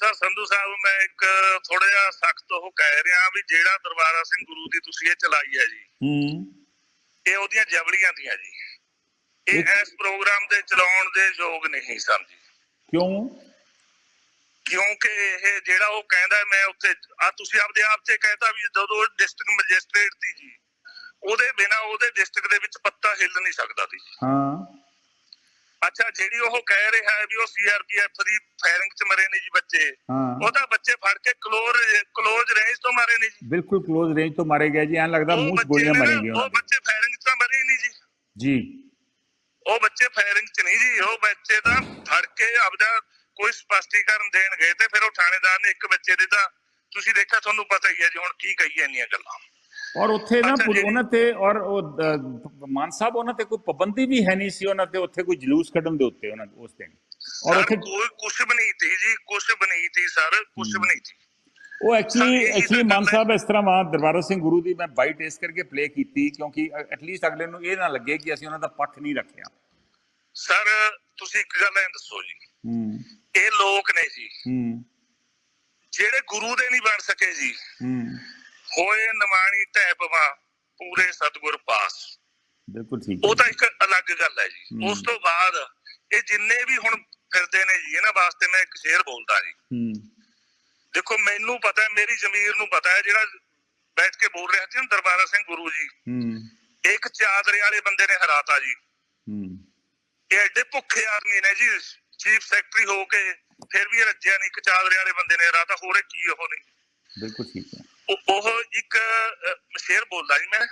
Sir Sandhu ਸਾਹਿਬ ਮੈਂ ਇੱਕ ਥੋੜਾ ਜਿਹਾ ਸਖਤ ਉਹ ਕਹਿ ਰਿਹਾ ਵੀ ਜਿਹੜਾ ਦਰਬਾਰਾ ਸਿੰਘ ਗੁਰੂ ਦੀ ਤੁਸੀਂ ਇਹ ਚਲਾਈ ਹੈ ਜੀ ਹੂੰ। ਇਹ ਉਹਦੀਆਂ ਜਬਲੀਆਂ ਦੀਆਂ ਜੀ। ਇਹ ਇਸ ਪ੍ਰੋਗਰਾਮ ਦੇ ਚਲਾਉਣ ਦੇ ਯੋਗ ਨਹੀਂ ਸਨ ਜੀ। ਕਿਉਂ? ਕਿਉਂਕਿ ਇਹ ਜਿਹੜਾ ਉਹ ਕਹਿੰਦਾ ਮੈਂ ਉੱਥੇ ਆ ਤੁਸੀਂ ਆਪਦੇ ਆਪ ਤੇ ਕਹਿਤਾ ਵੀ ਜਦੋਂ ਡਿਸਟ੍ਰਿਕਟ ਮੈਜਿਸਟ੍ਰੇਟ ਸੀ ਜੀ ਉਹਦੇ ਬਿਨਾ ਉਹਦੇ ਡਿਸਟ੍ਰਿਕਟ ਦੇ ਵਿੱਚ ਪੱਤਾ ਹਿੱਲ ਨਹੀਂ ਸਕਦਾ ਸੀ ਹਾਂ। ਅੱਛਾ ਜਿਹੜੀ ਉਹ ਕਹਿ ਰਿਹਾ ਹੈ ਵੀ ਉਹ ਸੀਆਰਪੀਐਫ ਦੀ ਫਾਇਰਿੰਗ 'ਚ ਮਰੇ ਨੇ ਜੀ ਬੱਚੇ ਉਹ ਤਾਂ ਬੱਚੇ ਫੜ ਕੇ ਕਲੋਰ ਕਲੋਜ਼ ਰੇਂਜ ਤੋਂ ਮਾਰੇ ਨੇ ਜੀ। ਬਿਲਕੁਲ ক্লোਜ਼ ਰੇਂਜ ਤੋਂ ਮਾਰੇ ਗਏ ਜੀ ਐਂ ਲੱਗਦਾ ਮੂੰਹ 'ਚ ਗੋਲੀਆਂ ਮਾਰੀਆਂ ਗਈਆਂ ਉਹ ਬੱਚੇ ਫਾਇਰਿੰਗ 'ਚ ਤਾਂ ਮਰੇ ਨਹੀਂ ਜੀ। ਜੀ। ਉਹ ਬੱਚੇ ਫਾਇਰਿੰਗ 'ਚ ਨਹੀਂ ਜੀ ਉਹ ਬੱਚੇ ਤਾਂ ਫੜ ਕੇ ਆਪਦਾ ਕੋਈ ਸਪਸ਼ਟੀਕਰਨ ਦੇਣ ਗਏ ਤੇ ਫਿਰ ਉਹ ਥਾਣੇਦਾਰ ਨੇ ਇੱਕ ਬੱਚੇ ਦੇ ਤਾਂ ਤੁਸੀਂ ਦੇਖਿਆ ਤੁਹਾਨੂੰ ਪਤਾ ਹੀ ਹੈ ਜੀ ਹੁਣ ਕੀ ਕਹੀਏ ਇੰਨੀਆਂ ਗੱਲਾਂ। ਔਰ ਉੱਥੇ ਨਾ। ਉਹਨਾਂ ਤੇ ਔਰ ਉਹ ਮਾਨ ਸਾਹਿਬ ਉਹਨਾਂ ਤੇ ਕੋਈ ਪਾਬੰਦੀ ਵੀ ਹੈ ਨਹੀਂ ਸੀ ਉਹਨਾਂ ਤੇ ਉੱਥੇ ਕੋਈ ਜਲੂਸ ਕੱਢਣ ਦੇ ਉੱਤੇ ਉਹਨਾਂ ਉਸ ਦਿਨ। ਔਰ ਉੱਥੇ ਕੋਈ ਕੁਛ ਵੀ ਨਹੀਂ ਸੀ ਜੀ ਕੁਛ ਵੀ ਨਹੀਂ ਸੀ ਸਰ ਕੁਛ ਵੀ ਨਹੀਂ ਸੀ। ਉਹ ਐਕਚੁਅਲੀ ਐਕਚੁਅਲੀ ਮਾਨ। ਸਾਹਿਬ ਇਸ ਤਰ੍ਹਾਂ ਵਾ ਦਰਬਾਰਾ ਸਿੰਘ ਗੁਰੂ ਦੀ ਮੈਂ ਬਾਈਟ ਇਸ ਕਰਕੇ ਪਲੇ ਕੀਤੀ ਕਿਉਂਕਿ ਐਟਲੀਸਟ ਅਗਲੇ ਨੂੰ ਇਹ ਨਾ ਲੱਗੇ ਕਿ ਅਸੀਂ ਉਹਨਾਂ ਦਾ ਪੱਖ ਨਹੀਂ ਰੱਖਿਆ। ਸਰ ਤੁਸੀਂ ਇੱਕ ਗੱਲ ਐਂ ਦੱਸੋ ਜੀ। ਹੂੰ। ਇਹ ਲੋਕ ਨੇ ਜੀ। ਹੂੰ। ਜਿਹੜੇ ਗੁਰੂ ਦੇ ਨਹੀਂ ਬਣ ਸਕੇ ਜੀ। ਹੂੰ। ਹੋਏ ਨਿਮਾਣੀ ਢਹਿ ਪਵਾ ਪੂਰੇ ਸਤਗੁਰ ਪਾਸ। ਬਿਲਕੁਲ ਠੀਕ ਉਹ ਤਾਂ ਇੱਕ ਅਲੱਗ ਗੱਲ ਹੈ ਜੀ। ਉਸ ਤੋਂ ਬਾਅਦ ਇਹ ਜਿੰਨੇ ਵੀ ਹੁਣ ਫਿਰਦੇ ਨੇ ਜੀ ਇਹਨਾਂ ਵਾਸਤੇ ਮੈਂ ਇੱਕ ਸ਼ੇਰ ਬੋਲਦਾ ਜੀ। ਹੂੰ। ਦੇਖੋ ਮੈਨੂੰ ਪਤਾ ਹੈ ਮੇਰੀ ਜ਼ਮੀਰ ਨੂੰ ਪਤਾ ਹੈ ਜਿਹੜਾ ਬੈਠ ਕੇ ਬੋਲ ਰਿਹਾ ਸੀ ਨਾ ਦਰਬਾਰਾ ਸਿੰਘ ਗੁਰੂ ਜੀ। ਹੂੰ। ਇੱਕ ਚਾਦਰੇ ਵਾਲੇ ਬੰਦੇ ਨੇ ਹਰਾਤਾ ਜੀ। ਹੂੰ। ਇਹ ਐਡੇ ਭੁੱਖੇ ਆਦਮੀ ਨੇ ਜੀ ਚੀਫ ਸੈਕਟਰੀ ਹੋ ਕੇ ਫਿਰ ਵੀ ਰੱਜਿਆ ਨਹੀਂ ਇੱਕ ਚਾਦਰੇ ਵਾਲੇ ਬੰਦੇ ਨੇ ਹਰਾਤਾ ਹੋਰੇ ਕੀ ਉਹ ਨਹੀਂ। ਬਿਲਕੁਲ ਠੀਕ ਹੈ। ਉਹ ਇੱਕ ਸ਼ੇਰ ਬੋਲਦਾ ਜੀ ਮੈਂ।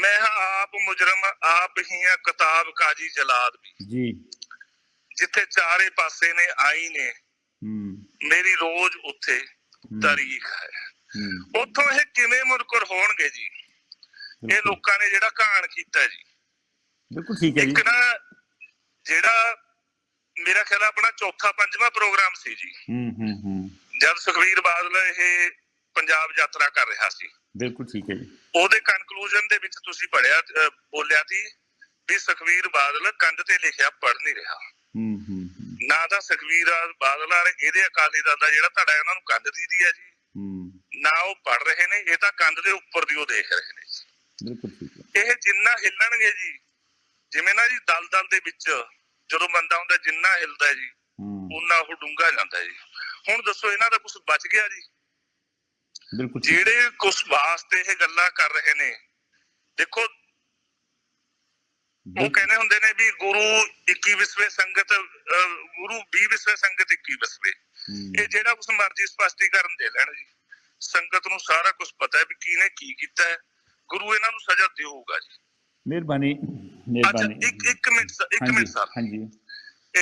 ਮੈਂ ਆਪ ਮੁਜਰਮ ਆਪ ਹੀ ਆ ਕਿਤਾਬ ਕਾਜੀ ਜਲਾਦ ਵੀ ਜੀ। ਜਿੱਥੇ ਚਾਰੇ ਪਾਸੇ ਨੇ ਆਈ ਨੇ ਹੂੰ। ਮੇਰੀ ਰੋਜ਼ ਉੱਥੇ ਤਾਰੀਖ ਹੈ। ਉੱਥੋਂ ਇਹ ਕਿਵੇਂ ਮੁਨਕਰ ਹੋਣਗੇ ਜੀ? ਇਹ ਲੋਕਾਂ ਨੇ ਜਿਹੜਾ ਕਹਾਣ ਕੀਤਾ ਜੀ। ਬਿਲਕੁਲ ਠੀਕ ਹੈ ਜੀ। ਇੱਕ ਨਾ ਜਿਹੜਾ ਮੇਰਾ ਖਿਆਲ ਆਪਣਾ ਚੌਥਾ ਪੰਜਵਾਂ ਪ੍ਰੋਗਰਾਮ ਸੀ ਜੀ। ਹੂੰ ਹੂੰ ਹੂੰ। ਜਦ ਸੁਖਵੀਰ ਬਾਦਲ ਇਹ ਪੰਜਾਬ ਯਾਤਰਾ ਕਰ ਰਿਹਾ ਸੀ। ਬਿਲਕੁਲ ਠੀਕ ਹੈ ਜੀ। ਉਹਦੇ ਕਨਕਲੂਜਨ ਦੇ ਵਿੱਚ ਤੁਸੀਂ ਪੜਿਆ ਬੋਲਿਆ ਸੀ ਵੀ ਸੁਖਵੀਰ ਬਾਦਲ ਕੰਧ ਤੇ ਲਿਖਿਆ ਪੜ ਨਹੀਂ ਰਿਹਾ। ਹੂੰ ਹੂੰ ਨਾ ਤਾਂ ਸੁਖਵੀਰ ਬਾਦਲ ਆ ਇਹਦੇ ਅਕਾਲੀ ਦਲ ਦਾ ਜਿਹੜਾ ਧੜਾ ਹੈ ਉਹਨਾਂ ਨੂੰ ਕੰਧ ਦੀ ਹੈ ਜੀ ਹੂੰ। ਨਾ ਉਹ ਪੜ ਰਹੇ ਨੇ ਇਹ ਤਾਂ ਕੰਧ ਦੇ ਉੱਪਰ ਦੀ ਉਹ ਦੇਖ ਰਹੇ ਨੇ ਬਿਲਕੁਲ ਠੀਕ ਹੈ। ਇਹ ਜਿੰਨਾ ਹਿੱਲਣਗੇ ਜੀ ਜਿਵੇਂ ਨਾ ਜੀ ਦਲਦਲ ਦੇ ਵਿੱਚ ਜਦੋਂ ਬੰਦਾ ਹੁੰਦਾ ਜਿੰਨਾ ਹਿੱਲਦਾ ਜੀ ਉਨਾ ਉਹ ਡੂੰਘਾ ਜਾਂਦਾ ਜੀ। ਹੁਣ ਦੱਸੋ ਇਹਨਾਂ ਦਾ ਕੁਝ ਬਚ ਗਿਆ ਜੀ? ਬਿਲਕੁਲ। ਜਿਹੜੇ ਕੁਝ ਵਾਸਤੇ ਇਹ ਗੱਲਾਂ ਕਰ ਰਹੇ ਨੇ ਦੇਖੋ ਉਹ ਕਹਿੰਦੇ ਹੁੰਦੇ ਨੇ ਵੀ ਗੁਰੂ 21ਵੇਂ ਸੰਗਤ ਗੁਰੂ 20ਵੇਂ ਸੰਗਤ 21ਵੇਂ ਹੂੰ, ਇਹ ਜਿਹੜਾ ਕੁਝ ਮਰਜ਼ੀ ਸਪਸ਼ਟੀਕਰਨ ਦੇ ਲੈਣ ਜੀ। ਸੰਗਤ ਨੂੰ ਸਾਰਾ ਕੁਝ ਪਤਾ ਹੈ ਵੀ ਕਿਹਨੇ ਕੀ ਕੀਤਾ ਹੈ। ਗੁਰੂ ਇਹਨਾਂ ਨੂੰ ਸਜ਼ਾ ਦੇਊਗਾ ਜੀ। ਮਿਹਰਬਾਨੀ ਅੱਛਾ ਮਿਹਰਬਾਨੀ। ਇੱਕ ਇੱਕ ਮਿੰਟ ਸਰ, ਇੱਕ ਮਿੰਟ ਸਰ। ਹਾਂਜੀ।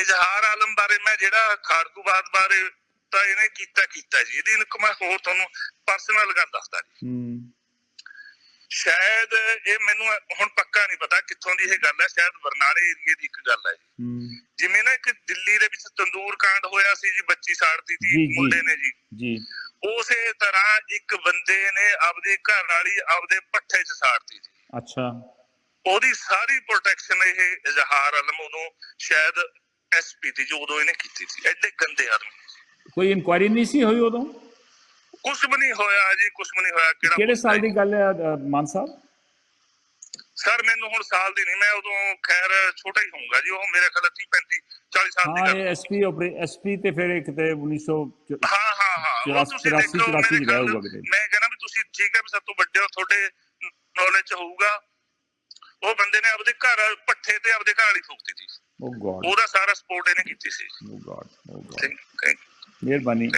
ਇਜ਼ਹਾਰ ਆਲਮ ਬਾਰੇ ਮੈਂ ਜਿਹੜਾ ਖਾੜਕੂਬਾਦ ਬਾਰੇ ਤਾਂ ਇਹਨੇ ਕੀਤਾ ਕੀਤਾ ਜੀ। ਇਹਦੀ ਇੱਕ ਮੈਂ ਹੋਰ ਤੁਹਾਨੂੰ ਪਰਸਨਲ ਗੱਲ ਦੱਸਦਾ ਜੀ। ਹੂੰ। ਸ਼ਾਇਦ ਇਹ ਮੈਨੂੰ ਹੁਣ ਪੱਕਾ ਨਹੀਂ ਪਤਾ ਕਿੱਥੋਂ ਦੀ ਇਹ ਗੱਲ ਹੈ ਸ਼ਾਇਦ ਬਰਨਾਲੇ ਏਰੀਏ ਦੀ ਇੱਕ ਗੱਲ ਹੈ ਜੀ। ਹੂੰ। ਜਿਵੇਂ ਨਾ ਇੱਕ ਦਿੱਲੀ ਦੇ ਵਿੱਚ ਤੰਦੂਰ ਕਾਂਡ ਹੋਇਆ ਸੀ ਜੀ ਬੱਚੀ ਸਾੜਦੀ ਜੀ, ਸੀ। ਮੁੰਡੇ ਨੇ ਜੀ। ਜੀ। ਉਸੇ ਤਰ੍ਹਾਂ ਇੱਕ ਬੰਦੇ ਨੇ ਆਪਦੇ ਘਰ ਵਾਲੀ ਆਪਦੇ ਪੱਠੇ 'ਚ ਸਾੜਤੀ ਸੀ। ਅੱਛਾ। ਉਹਦੀ ਸਾਰੀ ਪ੍ਰੋਟੈਕਸ਼ਨ ਇਹ ਇਜ਼ਹਾਰ ਆਲਮ ਉਹਨੂੰ ਸ਼ਾਇਦ ਐਸਪੀ ਦੀ ਜੋ ਉਦੋਂ ਇਹਨੇ ਕੀਤੀ ਸੀ। ਐਡੇ ਗੰਦੇ ਆਦਮੀ। ਕੋਈ ਇਨਕੁਆਇਰੀ ਨਹੀਂ ਸੀ ਹੋਈ ਉਦੋਂ? ਕੁਝ ਵੀ ਨਹੀਂ ਹੋਇਆ ਜੀ ਕੁਝ ਵੀ ਨਹੀਂ ਹੋਇਆ ਕਿਹੜਾ ਕਿਹੜੇ ਸਾਲ ਹੈ? ਦੀ ਗੱਲ ਹੈ ਮਾਨ ਸਾਹਿਬ? ਸਰ ਮੈਨੂੰ ਹੁਣ ਸਾਲ ਦੀ ਨਹੀਂ ਮੈਂ ਉਦੋਂ ਖੈਰ ਛੋਟਾ ਹੀ ਹੋਊਗਾ ਜੀ ਉਹ ਮੇਰੇ ਖਿਆਲ 30 35 40 ਸਾਲ ਦੀ ਹਾਂ ਗੱਲ ਇਹ ਐਸਪੀ ਐਸਪੀ ਤੇ ਫਿਰ ਇੱਕ ਤੇ 1900 ਚ- ਹਾਂ ਹਾਂ ਹਾਂ ਤੁਸੀਂ ਦੇਖੋ ਕਿਤੇ। ਮੈਂ ਕਹਿੰਦਾ ਵੀ ਤੁਸੀਂ ਠੀਕ ਹੈ ਵੀ ਸਭ ਤੋਂ ਵੱਡੇ ਹੋ ਤੁਹਾਡੇ ਨੌਲੇਜ ਚ ਹੋਊਗਾ। ਉਹ ਬੰਦੇ ਨੇ ਆਪਦੇ ਘਰ ਪੱਠੇ ਤੇ ਆਪਦੇ ਘਰ ਵਾਲੀ ਫੂਕਤੀ ਸੀ। ਓ ਗੋਡ ਉਹਦਾ ਸਾਰਾ ਸਪੋਰਟ ਇਹਨੇ ਕੀਤੀ ਸੀ। Oh God oh God thank ਮਿਹਰਬਾਨੀ।